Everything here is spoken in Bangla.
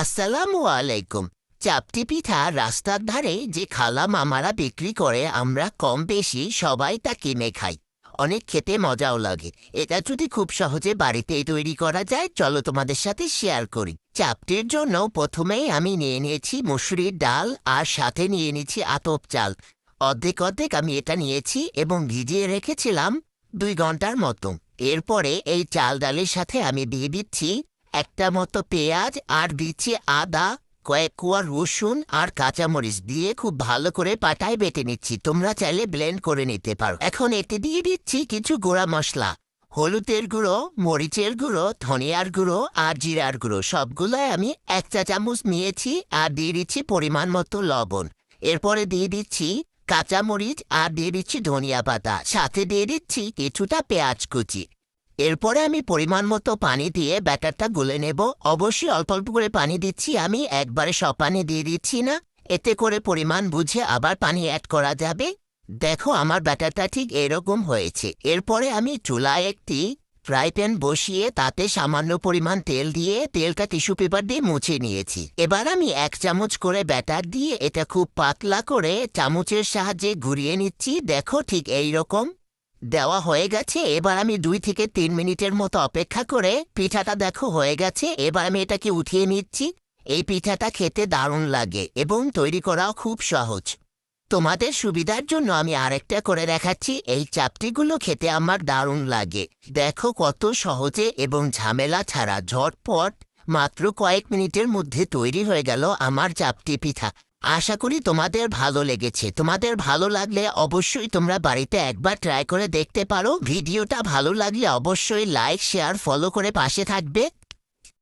আসসালামু আলাইকুম। চাপটি পিঠা রাস্তার ধারে যে খালা মামারা বিক্রি করে আমরা কম বেশি সবাই তা কিনে খাই। অনেক খেতে মজাও লাগে। এটা যদি খুব সহজে বাড়িতেই তৈরি করা যায়, চলো তোমাদের সাথে শেয়ার করি। চাপটির জন্য প্রথমেই আমি নিয়ে নিয়েছি মুসুরির ডাল আর সাথে নিয়ে নিয়েছি আতপ চাল। অর্ধেক অর্ধেক আমি এটা নিয়েছি এবং ভিজিয়ে রেখেছিলাম দুই ঘণ্টার মতো। এরপরে এই চাল ডালের সাথে আমি দিয়ে দিচ্ছি একটা মতো পেঁয়াজ আর দিচ্ছি আদা, কয়েক কুয়া রসুন আর কাঁচামরিচ দিয়ে খুব ভালো করে পাটায় বেটে নিচ্ছি। তোমরা চাইলে ব্লেন্ড করে নিতে পারো। এখন এতে দিয়ে দিচ্ছি কিছু গোড়া মশলা। হলুদের গুঁড়ো, মরিচের গুঁড়ো, ধনিয়ার গুঁড়ো আর জিরার গুঁড়ো সবগুলোই আমি এক চা চামচ নিয়েছি আর দিয়ে দিচ্ছি পরিমাণ মতো লবণ। এরপরে দিয়ে দিচ্ছি কাঁচামরিচ আর দিয়ে দিচ্ছি ধনিয়া পাতা। সাথে দিয়ে দিচ্ছি কিছুটা পেঁয়াজ কুচি। এরপরে আমি পরিমাণ মতো পানি দিয়ে ব্যাটারটা গুলে নেব। অবশ্যই অল্প অল্প করে পানি দিচ্ছি। আমি একবারে সব পানি দিয়ে দিচ্ছি না। এতে করে পরিমাণ বুঝে আবার পানি অ্যাড করা যাবে। দেখো আমার ব্যাটারটা ঠিক এরকম হয়েছে। এরপরে আমি চুলায় একটি ফ্রাই প্যান বসিয়ে তাতে সামান্য পরিমাণ তেল দিয়ে তেলটা টিস্যু পেপার দিয়ে মুছে নিয়েছি। এবার আমি এক চামচ করে ব্যাটার দিয়ে এটা খুব পাতলা করে চামচের সাহায্যে ঘুরিয়ে নিচ্ছি। দেখো ঠিক এই রকম দেওয়া হয়ে গেছে, এবার আমি দুই থেকে তিন মিনিটের মতো অপেক্ষা করে পিঠাটা দেখো হয়ে গেছে, এবার আমি এটাকে উঠিয়ে নিচ্ছি। এই পিঠাটা খেতে দারুণ লাগে এবং তৈরি করাও খুব সহজ। তোমাদের সুবিধার জন্য আমি আরেকটা করে দেখাচ্ছি, এই চাপটিগুলো খেতে আমার দারুণ লাগে। দেখো কত সহজে এবং ঝামেলা ছাড়া ঝটপট মাত্র কয়েক মিনিটের মধ্যে তৈরি হয়ে গেল আমার চাপটি পিঠা। আশা করি তোমাদের ভালো লেগেছে। তোমাদের ভালো লাগলে অবশ্যই তোমরা বাড়িতে একবার ট্রাই করে দেখতে পারো। ভিডিওটা ভালো লাগলে অবশ্যই লাইক শেয়ার ফলো করে পাশে থাকবে।